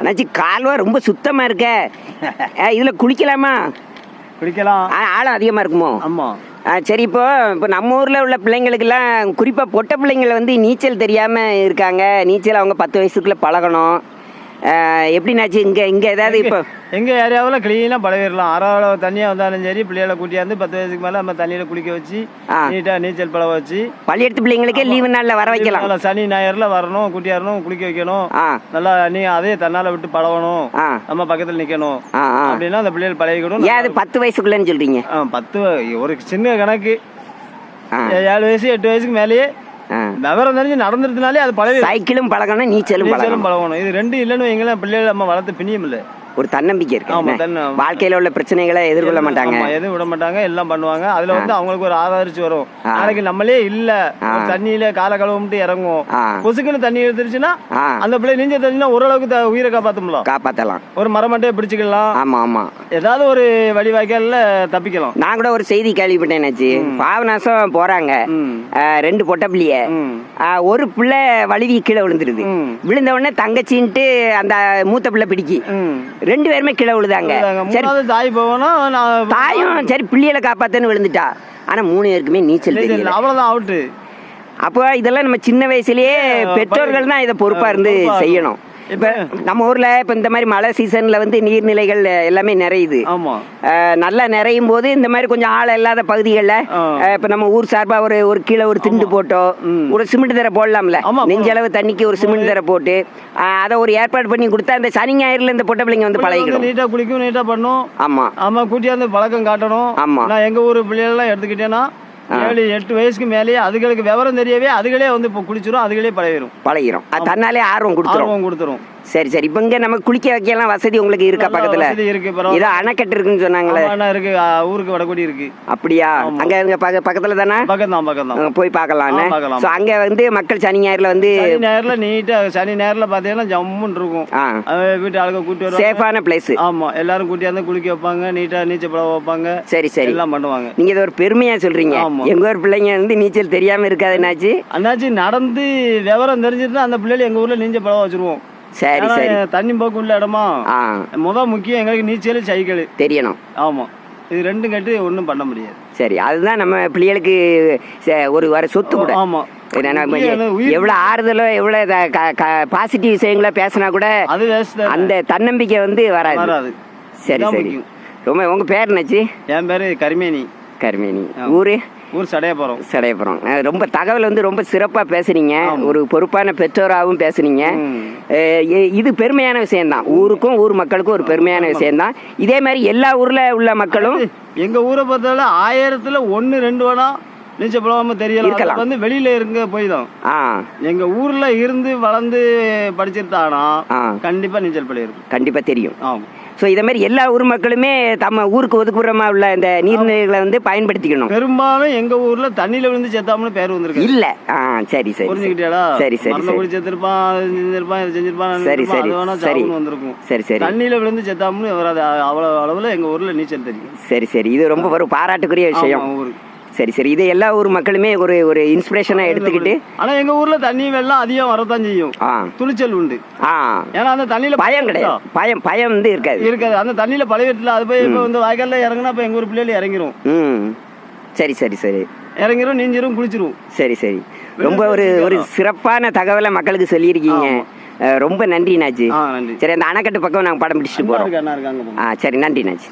அண்ணாச்சி கால்வா ரொம்ப சுத்தமா இருக்க. இதுல குளிக்கலாமா? குளிக்கலாம். ஆ- ஆழம் அதிகமா இருக்குமோ? ஆமா. ஆ, சரி இப்போ இப்போ நம்ம ஊரில் உள்ள பிள்ளைங்களுக்கெல்லாம் குறிப்பாக பொட்டை பிள்ளைங்களை வந்து நீச்சல் தெரியாமல் இருக்காங்க. நீச்சல் அவங்க பத்து வயசுக்குள்ளே பழகணும். எப்படின்னாச்சு? இங்கே இங்கே ஏதாவது இப்போ எங்க ஏரியாவில் கிளீனாக பழகிடலாம். ஆறாவது தண்ணியாக வந்தாலும் சரி பிள்ளைகளை கூட்டியாந்து பத்து வயசுக்கு மேலே நம்ம தண்ணியில் குளிக்க வச்சு. நீட்டாக நீச்சல் பழக வச்சு. பள்ளியெடுத்து பிள்ளைங்களுக்கே லீவு நாளில் வர வைக்கலாம். நல்லா சனி ஞாயிறுல வரணும் கூட்டியாரணும் குளிக்க வைக்கணும். நல்லா நீ அதே தன்னால விட்டு பழகணும். நம்ம பக்கத்தில் நிற்கணும் அப்படின்னா அந்த பிள்ளைகள் பழகிக்கணும். ஏன் அது பத்து வயசுக்குள்ளேன்னு சொல்கிறீங்க பத்து ஒரு சின்ன கணக்கு. ஏழு வயசு எட்டு வயசுக்கு மேலேயே விவரம் தெரிஞ்சு நடந்துருதுனாலே அது பழகி சைக்கிளும் பழகணும் நீச்சலும் பழகணும் நீச்சலும் பழகணும். இது ரெண்டு இல்லைன்னு வைங்களேன் பிள்ளைகள் நம்ம வளர்த்து பிணியும் இல்லை. ஒரு தண்நம்பிக்கை இருக்கு. வாழ்க்கையில உள்ள பிரச்சனைகளை எதிர்கொள்ள மாட்டாங்க. எதுவும் விட மாட்டாங்க எல்லாம் பண்ணுவாங்க. அதுல வந்து அவங்களுக்கு ஒரு ஆதரிச்சு வரும். நாளைக்கு நம்மளே இல்ல. தண்ணியில கால கழுவமிட்டு இறங்குவோம். ஆ. கொசுக்குன்னு தண்ணி எடுத்துருச்சுன்னா அந்த பிள்ளை நீஞ்ச தண்ணினா ஓரளவுக்கு உயிரை காப்பாத்தும்ல. காப்பாற்றலாம் ஒரு மரமட்டையை பிடிச்சிக்கலாம். ஆமா ஆமா. ஏதாவது ஒரு வழி வாய்க்கால்ல தப்பிக்கலாம். நான் கூட ஒரு செய்தி கேள்விப்பட்டேன்னாச்சு பாவநாசம் போறாங்க. ரெண்டு பொட்டை பிள்ளைய. ஒரு பிள்ளை வழுவி கீழே விழுந்துருது. விழுந்த உடனே தங்கச்சின்ட்டு அந்த மூத்த பிள்ளை பிடிக்கி. ரெண்டு பேருமே கீழே விழுதாங்க சரி. தாய் நான் தாயும் சரி பிள்ளைகளை காப்பாத்தன்னு விழுந்துட்டா. ஆனா மூணு பேருக்குமே நீச்சல் தெரியல. அவ்வளவுதான் அவுட்டு அப்போ இதெல்லாம் நம்ம சின்ன வயசுலயே பெற்றோர்கள் தான் இதை பொறுப்பா இருந்து செய்யணும். இப்ப நம்ம ஊர்ல இப்ப இந்த மாதிரி மழை சீசன்ல வந்து நீர்நிலைகள் எல்லாமே நிறையுது. நல்லா நிறையும் போது இந்த மாதிரி கொஞ்சம் ஆழம் இல்லாத பகுதிகளில். இப்போ நம்ம ஊர் சார்பா ஒரு ஒரு கீழே ஒரு திண்டு போட்டோ. ஒரு சிமெண்ட் தரை போடலாம்ல. நெஞ்சளவு தண்ணிக்கு ஒரு சிமெண்ட் தரை போட்டு அதை ஒரு ஏற்பாடு பண்ணி கொடுத்தா இந்த சனி ஞாயிறுல இந்த பொட்டை பிள்ளைங்க வந்து பழகிடும். நீட்டா குளிக்கும் நீட்டா பண்ணும். ஆமா. ஆமா கூட்டியாந்து பழக்கம் காட்டணும். ஆமா. நான் எங்க ஊர் பிள்ளைகள்லாம் எடுத்துக்கிட்டேன்னா ஏழு எட்டு வயசுக்கு மேலேயே அதுகளுக்கு விவரம் தெரியவே அதுகளே வந்து இப்போ குளிச்சிரும் அதுகளே பழகிரும். பழகிடும் அது தன்னாலே ஆர்வம் கொடுத்துரும். ஆர்வம் கொடுத்துரும். சரி சரி. இப்போ இங்க நம்ம குளிக்க வைக்கலாம். வசதி உங்களுக்கு இருக்கா பக்கத்துல? இருக்கு ஏதோ அணைக்கட்டு இருக்குன்னு சொன்னாங்களே. இருக்கு. ஊருக்கு வடக்குடி இருக்கு. அப்படியா? அங்க இங்க பக்க பக்கத்துல தானே? பக்கம் தான் பக்கம் தான் போய் பார்க்கலாம். ஸோ அங்க வந்து மக்கள் சனி ஞாயிறுல வந்து நேரில் நீட்டா சனி நேரில் பார்த்தீங்கன்னா ஜம்முன்னு இருக்கும். வீட்டு ஆளுங்க கூட்டி வருவாங்க. சேஃபான பிளேஸ் ஆமா. எல்லாரும் கூட்டியாந்து குளிக்க வைப்பாங்க நீட்டா நீச்சல் பழக வைப்பாங்க. சரி சரி. எல்லாம் பண்ணுவாங்க. நீங்க இதை ஒரு பெருமையா சொல்றீங்க. ஆமா. எங்க ஊர் பிள்ளைங்க வந்து நீச்சல் தெரியாம இருக்காதுனாச்சு அண்ணாச்சி நடந்து விவரம் தெரிஞ்சிருந்தா அந்த பிள்ளைகள் எங்க ஊர்ல நீச்சல் பழக வச்சிருவோம். சரி சரி. தண்ணி போக்கு உள்ள இடமா முத முக்கியம் எங்களுக்கு நீச்சல் சைக்கிள். தெரியணும். ஆமா. இது ரெண்டும் கட்டி ஒன்றும் பண்ண முடியாது. சரி அதுதான் நம்ம பிள்ளைகளுக்கு ஒரு வர சொத்து கூட. ஆமா. ஏன்னா நம்ம உயிர் எ- உயிர் எவ்வளவு ஆறுதலோ எவ்வளவு பாசிட்டிவ் விஷயங்களோ பேசினா கூட அந்த தன்னம்பிக்கை வந்து வராது. சரி சரி. ரொம்ப உங்க பேர் என்னாச்சு? என் பேரு கரிமேனி. கருமேனி. ஊரு? ஊர் சடையப்புறம் அஹ் ரொம்ப தகவல் வந்து ரொம்ப சிறப்பாக பேசுனீங்க. ஒரு பொறுப்பான பெற்றோராகவும் பேசுனீங்க. இது பெருமையான விஷயம்தான். ஊருக்கும் ஊர் மக்களுக்கும் ஒரு பெருமையான விஷயம்தான். இதே மாதிரி எல்லா ஊர்ல உள்ள மக்களும் எங்க ஊரை பொறுத்தவரை ஆயிரத்துல ஒண்ணு ரெண்டு வேணா நீச்சல் பழகாம தெரியல இருக்கலாம். வந்து வெளியில இருங்க போய் தான் ஆ. எங்க ஊர்ல இருந்து வளர்ந்து படிச்சிருந்தானா ஆ. கண்டிப்பா நீச்சல் பள்ளி இருக்கும். கண்டிப்பா தெரியும். ஆமா. ஸோ இதே மாதிரி எல்லா ஊர் மக்களுமே தம்ம ஊருக்கு ஒதுக்குப்புறமா உள்ள இந்த நீர்நிலைகளை வந்து பயன்படுத்திக்கணும். பெரும்பாலும் எங்க ஊர்ல தண்ணியில விழுந்து செத்தாமனு பேர் வந்திருக்கு. இல்ல. ஆ சரி சரி புரிஞ்சுக்கிட்டியாடா? சரி சரி சரி. செத்துருப்பான் செஞ்சிருப்பான் இது செஞ்சிருப்பான் சரி, சரி, சரி. வந்திருக்கும். சரி சரி. தண்ணியில விழுந்து வராது அ- அவ்வளவு அளவுல எங்க ஊர்ல நீச்சல் தெரியும். சரி சரி. இது ரொம்ப ஒரு பாராட்டுக்குரிய விஷயம். ஆமா, ஊரு சரி சரி. இது எல்லா ஊர் மக்களுமே ஒரு ஒரு இன்ஸ்பிரேஷனாக எடுத்துக்கிட்டு ஆனா எங்க ஊர்ல தண்ணி வெள்ளம் அதிகம் வரத்தான் செய்யும். ஆ. துணிச்சல் உண்டு. ஆ. ஏன்னா அந்த தண்ணியில பயம் கிடையாது. பயம் பயம் வந்து இருக்காது. இருக்காது. அந்த தண்ணியில பழகிட்டுல அது போய் இப்ப வந்து வாய்க்கால்ல இறங்குனா இப்ப எங்க ஊர் பிள்ளைகள் இறங்கிரும். ம். சரி சரி சரி. இறங்கிரும் நீஞ்சிரும் குளிச்சிரும். சரி சரி. ரொம்ப ஒரு ஒரு சிறப்பான தகவலை மக்களுக்கு சொல்லியிருக்கீங்க. ரொம்ப நன்றி நாச்சு சரி அந்த அணைக்கட்டு பக்கம் நாங்கள் படம் பிடிச்சிட்டு போகிறோம் ஆ சரி நன்றி நாச்சு